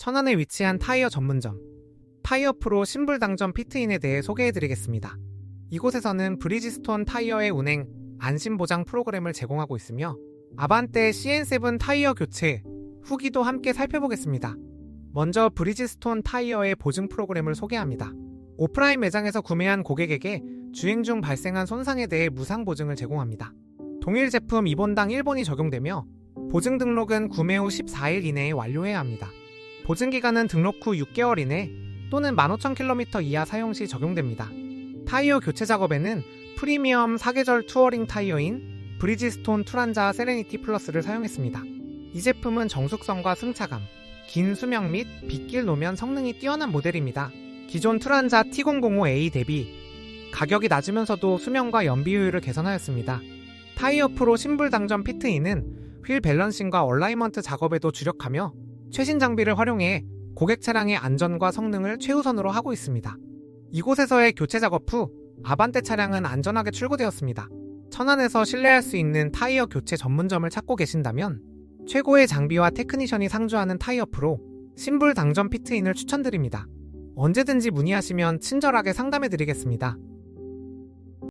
천안에 위치한 타이어 전문점 타이어 프로 신불당점 피트인에 대해 소개해드리겠습니다. 이곳에서는 브리지스톤 타이어의 운행, 안심보장 프로그램을 제공하고 있으며 아반떼 CN7 타이어 교체, 후기도 함께 살펴보겠습니다. 먼저 브리지스톤 타이어의 보증 프로그램을 소개합니다. 오프라인 매장에서 구매한 고객에게 주행 중 발생한 손상에 대해 무상 보증을 제공합니다. 동일 제품 2본당 1본이 적용되며 보증 등록은 구매 후 14일 이내에 완료해야 합니다. 보증 기간은 등록 후 6개월 이내 또는 15,000km 이하 사용 시 적용됩니다. 타이어 교체 작업에는 프리미엄 사계절 투어링 타이어인 브리지스톤 투란자 세레니티 플러스를 사용했습니다. 이 제품은 정숙성과 승차감, 긴 수명 및 빗길 노면 성능이 뛰어난 모델입니다. 기존 투란자 T005A 대비 가격이 낮으면서도 수명과 연비 효율을 개선하였습니다. 타이어 프로 신불 당점 피트인은 휠 밸런싱과 얼라이먼트 작업에도 주력하며 최신 장비를 활용해 고객 차량의 안전과 성능을 최우선으로 하고 있습니다. 이곳에서의 교체 작업 후 아반떼 차량은 안전하게 출고되었습니다. 천안에서 신뢰할 수 있는 타이어 교체 전문점을 찾고 계신다면 최고의 장비와 테크니션이 상주하는 타이어 프로 신불 당점 피트인을 추천드립니다. 언제든지 문의하시면 친절하게 상담해 드리겠습니다.